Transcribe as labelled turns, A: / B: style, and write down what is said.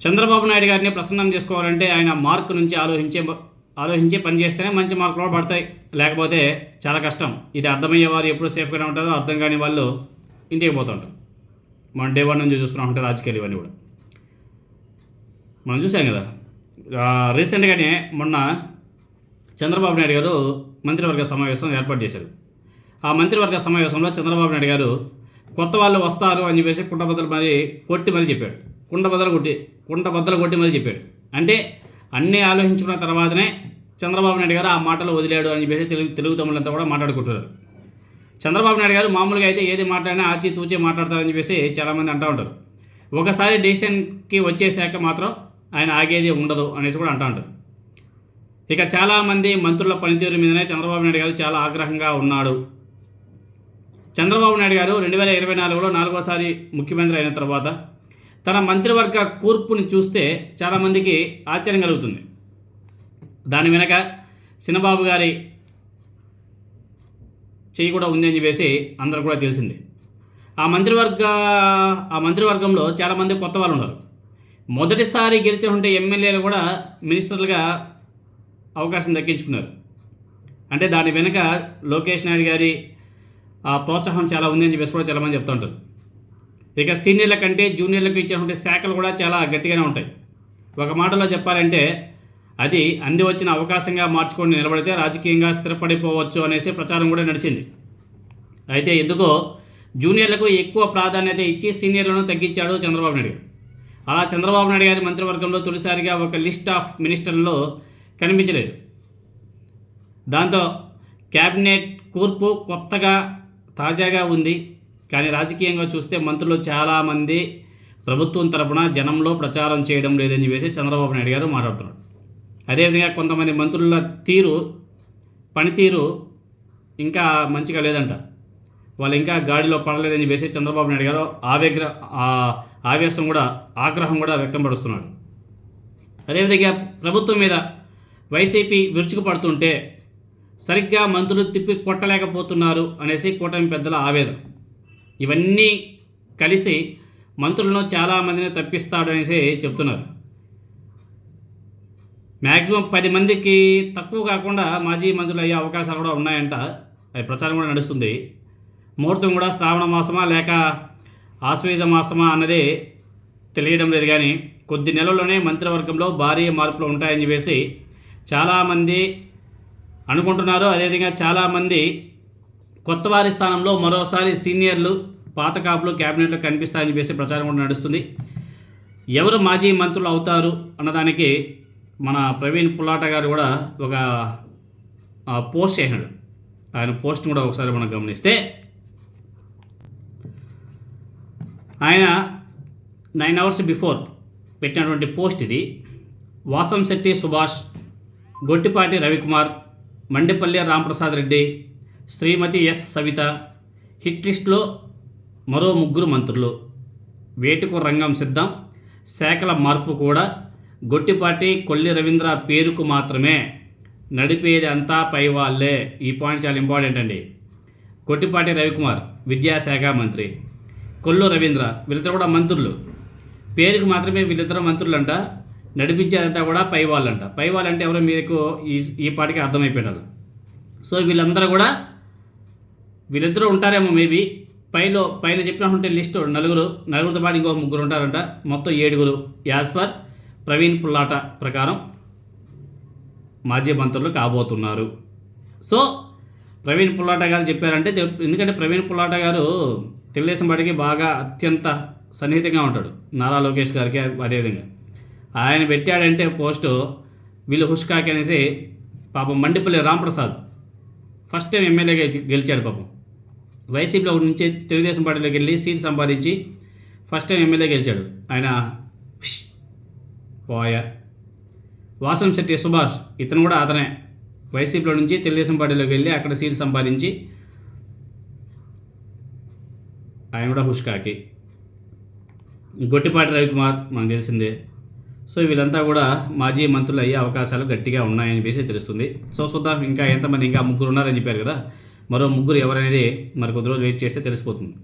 A: చంద్రబాబు నాయుడు గారిని ప్రసన్నం చేసుకోవాలంటే ఆయన మార్క్ నుంచి ఆలోచించే ఆలోచించి పనిచేస్తేనే మంచి మార్కులు కూడా పడతాయి. లేకపోతే చాలా కష్టం. ఇది అర్థమయ్యే వారు ఎప్పుడు సేఫ్గానే ఉంటారో అర్థం కాని వాళ్ళు ఇంటికి పోతుంటారు మనం డే వన్ నుంచి చూస్తున్నాం ఉంటే రాజకీయాలు ఇవన్నీ కూడా. మనం చూసాం కదా. రీసెంట్గానే మొన్న చంద్రబాబు నాయుడు గారు మంత్రివర్గ సమావేశం ఏర్పాటు చేశారు. ఆ మంత్రివర్గ సమావేశంలో చంద్రబాబు నాయుడు గారు కొత్త వాళ్ళు వస్తారు అని చెప్పేసి కుండబద్దలు మరి కొట్టి మరీ చెప్పాడు కుండ బద్దలు కొట్టి కుండబద్దలు కొట్టి మరీ చెప్పాడు. అంటే అన్నీ ఆలోచించుకున్న తర్వాతనే చంద్రబాబు నాయుడు గారు ఆ మాటలు వదిలాడు అని చెప్పేసి తెలుగు తెలుగు తమ్ముళ్ళంతా కూడా మాట్లాడుకుంటున్నారు. చంద్రబాబు నాయుడు గారు మామూలుగా అయితే ఏది మాట్లాడినా ఆచి తూచి మాట్లాడతారని చెప్పేసి చాలామంది అంటూ ఉంటారు. ఒకసారి డెసిషన్కి వచ్చేసాక మాత్రం ఆయన ఆగేది ఉండదు అనేసి కూడా అంటూ ఉంటారు. ఇక చాలామంది మంత్రుల పనితీరు మీదనే చంద్రబాబు నాయుడు గారు చాలా ఆగ్రహంగా ఉన్నాడు. చంద్రబాబు నాయుడు గారు రెండు వేల ఇరవై నాలుగులో నాలుగోసారి ముఖ్యమంత్రి అయిన తర్వాత తన మంత్రివర్గ కూర్పుని చూస్తే చాలామందికి ఆశ్చర్యం కలుగుతుంది. దాని వెనక చిన్నబాబు గారి చేయి కూడా ఉంది అని చెప్పేసి అందరూ కూడా తెలిసింది. ఆ మంత్రివర్గ ఆ మంత్రివర్గంలో చాలామంది కొత్త వాళ్ళు ఉన్నారు. మొదటిసారి గెలిచి ఉంటే ఎమ్మెల్యేలు కూడా మినిస్టర్లుగా అవకాశం దక్కించుకున్నారు. అంటే దాని వెనుక లోకేష్ నాయుడు గారి ఆ ప్రోత్సాహం చాలా ఉంది అని చెప్పేసి కూడా చాలామంది చెప్తూ ఉంటారు. ఇక సీనియర్ల కంటే జూనియర్లకు ఇచ్చినటువంటి శాఖలు కూడా చాలా గట్టిగానే ఉంటాయి. ఒక మాటలో చెప్పాలంటే అది అంది వచ్చిన అవకాశంగా మార్చుకొని నిలబడితే రాజకీయంగా స్థిరపడిపోవచ్చు అనేసి ప్రచారం కూడా నడిచింది. అయితే ఎందుకో జూనియర్లకు ఎక్కువ ప్రాధాన్యత ఇచ్చి సీనియర్లను తగ్గించాడు చంద్రబాబు నాయుడు అలా చంద్రబాబు నాయుడు గారి మంత్రివర్గంలో తొలిసారిగా ఒక లిస్ట్ ఆఫ్ మినిస్టర్లలో కనిపించలేదు. దాంతో క్యాబినెట్ కూర్పు కొత్తగా తాజాగా ఉంది. కానీ రాజకీయంగా చూస్తే మంత్రులు చాలామంది ప్రభుత్వం తరపున జనంలో ప్రచారం చేయడం లేదని చెప్పేసి చంద్రబాబు నాయుడు గారు మాట్లాడుతున్నారు. అదేవిధంగా కొంతమంది మంత్రుల తీరు పనితీరు ఇంకా మంచిగా లేదంట. వాళ్ళు ఇంకా గాడిలో పడలేదని చెప్పేసి చంద్రబాబు నాయుడు గారు ఆవేగ్ర ఆవేశం కూడా ఆగ్రహం కూడా వ్యక్తపరుస్తున్నాడు అదేవిధంగా ప్రభుత్వం మీద వైసీపీ విరుచుకుపడుతుంటే సరిగ్గా మంత్రులు తిప్పి కొట్టలేకపోతున్నారు అనేసి కూటమి పెద్దల ఆవేదన. ఇవన్నీ కలిసి మంత్రులను చాలామందిని తప్పిస్తాడు అనేసి చెప్తున్నారు. మ్యాక్సిమం పది మందికి తక్కువ కాకుండా మాజీ మంత్రులు అయ్యే అవకాశాలు కూడా ఉన్నాయంట. అది ప్రచారం కూడా నడుస్తుంది. ముహూర్తం కూడా శ్రావణ మాసమా లేక ఆశ్వేజ మాసమా అన్నది తెలియడం లేదు కానీ కొద్ది నెలల్లోనే మంత్రివర్గంలో భారీ మార్పులు ఉంటాయని చెప్పేసి చాలామంది అనుకుంటున్నారు. అదేవిధంగా చాలామంది కొత్త వారి స్థానంలో మరోసారి సీనియర్లు పాత కాపులు క్యాబినెట్లో కనిపిస్తాయని చెప్పేసి ప్రచారం కూడా నడుస్తుంది. ఎవరు మాజీ మంత్రులు అవుతారు అన్నదానికి మన ప్రవీణ్ పులాట గారు కూడా ఒక పోస్ట్ చేసినాడు ఆయన పోస్ట్ కూడా ఒకసారి మనం గమనిస్తే ఆయన నైన్ అవర్స్ బిఫోర్ పెట్టినటువంటి పోస్ట్ ఇది. వాసంశెట్టి సుభాష్ గొట్టిపాటి రవికుమార్ మండిపల్లి రాంప్రసాద్ రెడ్డి శ్రీమతి ఎస్ సవిత హిట్ లిస్ట్లో మరో ముగ్గురు మంత్రులు. వేటుకు రంగం సిద్ధం శాఖల మార్పు కూడా. గొట్టిపాటి కొల్లి రవీంద్ర పేరుకు మాత్రమే నడిపేది అంతా పై వాళ్ళే. ఈ పాయింట్ చాలా ఇంపార్టెంట్ అండి. గొట్టిపాటి రవికుమార్ విద్యాశాఖ మంత్రి. కొల్లు రవీంద్ర వీళ్ళిద్దరు కూడా మంత్రులు. పేరుకు మాత్రమే వీళ్ళిద్దరు మంత్రులంట. నడిపించేదంతా కూడా పై వాళ్ళంట. పై వాళ్ళంటే ఎవరో మీకు ఈ ఈ పాటికి అర్థమైపోయినారు. సో వీళ్ళందరూ కూడా వీళ్ళిద్దరూ ఉంటారేమో మేబీ పైలో పైన చెప్పినటువంటి లిస్టు నలుగురు నలుగురితో పాటు ఇంకో ముగ్గురు ఉంటారంట. మొత్తం ఏడుగురు. యాజ్ పర్ ప్రవీణ్ పుల్లాట ప్రకారం మాజీ మంత్రులు కాబోతున్నారు. సో ప్రవీణ్ పుల్లాట గారు చెప్పారంటే ఎందుకంటే ప్రవీణ్ పుల్లాట గారు తెలుగుదేశం పార్టీకి బాగా అత్యంత సన్నిహితంగా ఉంటాడు. నారా లోకేష్ గారికి అదేవిధంగా. ఆయన పెట్టాడంటే పోస్టు వీళ్ళు హుష్కాకి అనేసి పాపం మండిపల్లి రాంప్రసాద్. ఫస్ట్ టైం ఎమ్మెల్యేగా గెలిచాడు పాపం. వైసీపీలో నుంచి తెలుగుదేశం పార్టీలోకి వెళ్ళి సీట్ సంపాదించి ఫస్ట్ టైం ఎమ్మెల్యే గెలిచాడు. ఆయన పోయా వాసం శెట్టి సుభాష్ ఇతను కూడా అతనే. వైసీపీలో నుంచి తెలుగుదేశం పార్టీలోకి వెళ్ళి అక్కడ సీట్ సంపాదించి ఆయన కూడా హుష్కాకి గొట్టిపాటి రవికుమార్ మనకు తెలిసిందే. సో వీళ్ళంతా కూడా మాజీ మంత్రులు అయ్యే అవకాశాలు గట్టిగా ఉన్నాయని చెప్పేసి తెలుస్తుంది. సో చూద్దాం ఇంకా ఎంతమంది ఇంకా ముగ్గురు ఉన్నారని చెప్పారు కదా. మరో ముగ్గురు ఎవరనేది మరి కొద్ది రోజులు వెయిట్ చేస్తే తెలిసిపోతుంది.